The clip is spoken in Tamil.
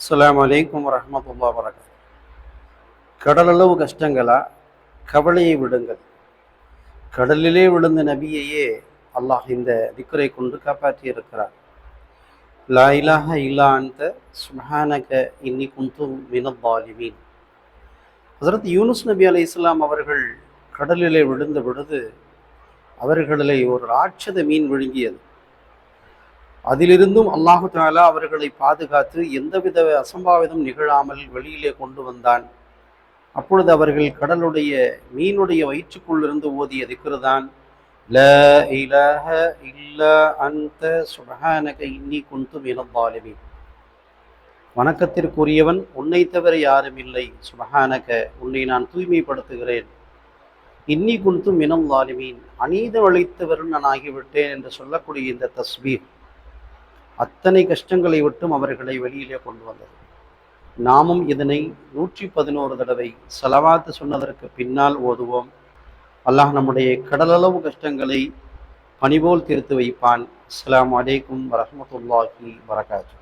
அஸ்லாம் வலைக்கம் வரமத்துல்லா வரகம் கடலளவு கஷ்டங்களா? கவலையை விடுங்கள். கடலிலே விழுந்த நபியையே அல்லாஹ் இந்த திக்ரை கொண்டு காப்பாற்றி இருக்கிறார் லா இலாஹ இல்லா அந்த சுப்ஹானக இன்னி குந்து மினத் தாலிமீன் ஹசரத் யூனுஸ் நபி அலி இஸ்லாம் அவர்கள் கடலிலே விழுந்த பொழுது அவர்களிலே ஒரு ராட்சத மீன் விழுங்கியது. அதிலிருந்தும் அல்லாஹு தாலா அவர்களை பாதுகாத்து எந்தவித அசம்பாவிதம் நிகழாமல் வெளியிலே கொண்டு வந்தான். அப்பொழுது அவர்கள் கடலுடைய மீனுடைய வயிற்றுக்குள்ளிருந்து ஓதிய திக்ருதான் ல இலஹ இல்ல அந்த சுபஹானக இன்னி குந்து மினத்தாலிமீன் வணக்கத்திற்குரியவன் உன்னை தவிர யாரும் இல்லை சுபஹானக உன்னை நான் தூய்மைப்படுத்துகிறேன். இன்னி குந்து மினம் லாலிமீன் அநீதம் அளித்தவரும் நான் ஆகிவிட்டேன் என்று சொல்லக்கூடிய இந்த தஸ்பீர். அத்தனை கஷ்டங்களை விட்டும் அவர்களை வெளியிலே கொண்டு வந்தது. நாமும் இதனை நூற்றி பதினோரு தடவை செலவாத்து சொன்னதற்கு பின்னால் ஓதுவோம். அல்லாஹ் நம்முடைய கடலளவு கஷ்டங்களை பணிபோல் தீர்த்து வைப்பான். அஸ்லாம் அலைக்கும் வரமத்துல்லாஹி வரகாத்து